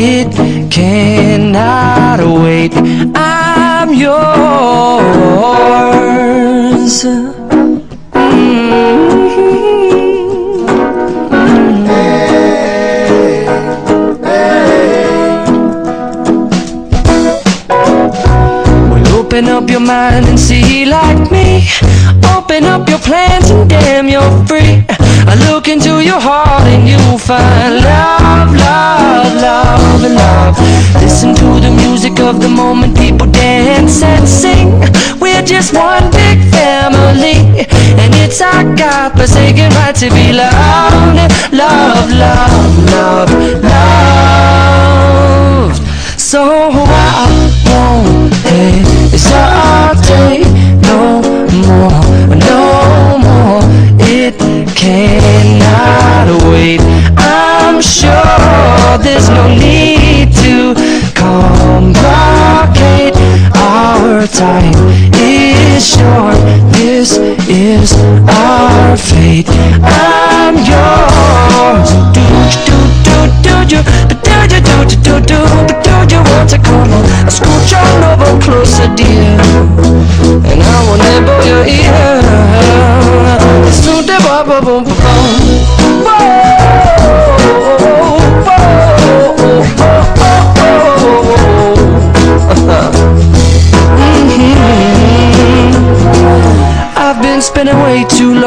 It cannot wait. I'm yours. Open up your mind and see like me. Open up your plans and damn, you're free. I look into your heart and you'll find love, love, love, and love. Listen to the music of the moment, people dance and sing. We're just one big family, and it's our God-forsaken right to be loved, love, love, love, loved. So I won't hesitate no need to complicate. Our time is short. This is our fate. I'm yours. Do do do do do do do do do? But do you want to come on? Scooch on over closer, dear, and I will nibble your ear.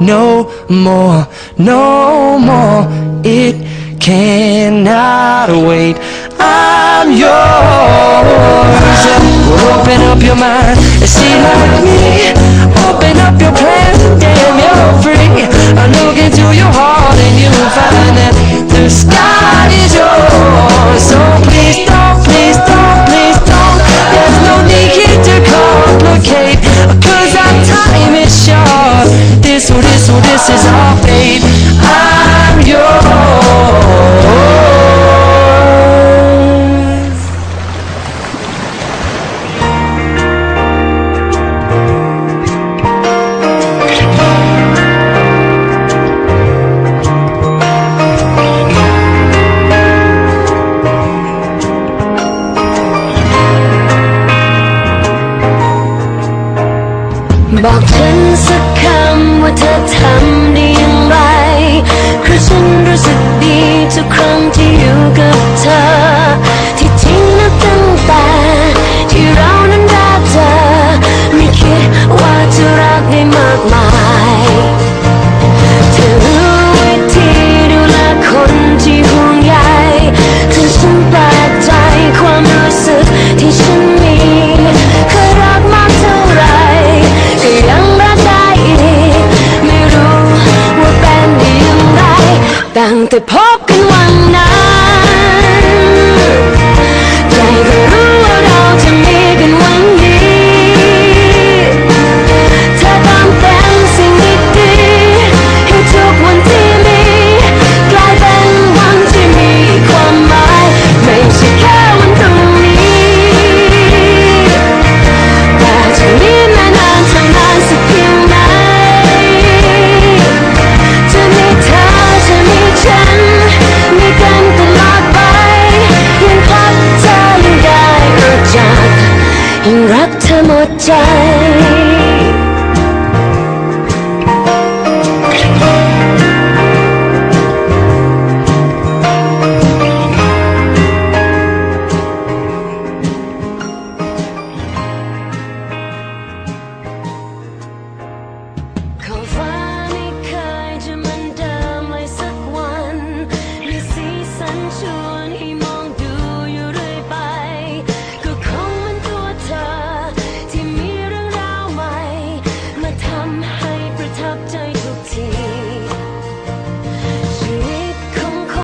no more, no more. It cannot wait. I'm yours. Open up your mind บอกฉันสักคำว่าเธอทำได้อย่างไรเพราะฉันรู้สึกดีทุกครั้งที่อยู่กับเธอ The Pop!